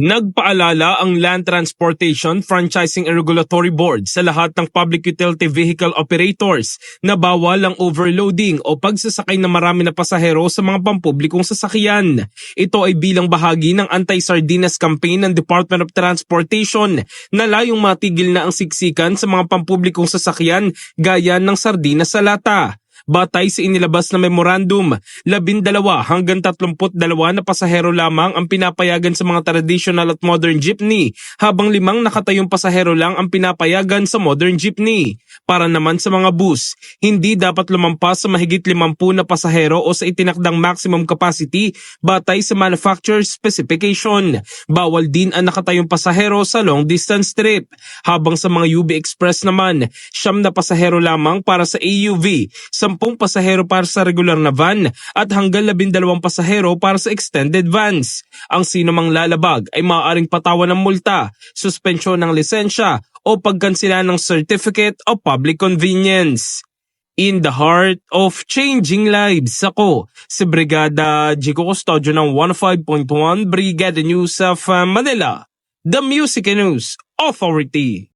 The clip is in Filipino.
Nagpaalala ang Land Transportation Franchising and Regulatory Board sa lahat ng public utility vehicle operators na bawal ang overloading o pagsasakay ng marami na pasahero sa mga pampublikong sasakyan. Ito ay bilang bahagi ng anti-sardinas campaign ng Department of Transportation na layong matigil na ang siksikan sa mga pampublikong sasakyan gaya ng sardinas sa lata. Batay sa inilabas na memorandum, 12 hanggang 32 na pasahero lamang ang pinapayagan sa mga traditional at modern jeepney, habang limang nakatayong pasahero lang ang pinapayagan sa modern jeepney. Para naman sa mga bus, hindi dapat lumampas sa mahigit 50 na pasahero o sa itinakdang maximum capacity batay sa manufacturer specification. Bawal din ang nakatayong pasahero sa long distance trip. Habang sa mga UB Express naman, siyam na pasahero lamang para sa AUV, 10 pasahero para sa regular na van at hanggang 12 pasahero para sa extended vans. Ang sino mang lalabag ay maaaring patawan ng multa, suspensyon ng lisensya o pagkansila ng Certificate of Public Convenience. In the heart of changing lives, ako si Brigada Jico Custodio ng 105.1 Brigada News of Manila, the Music News Authority.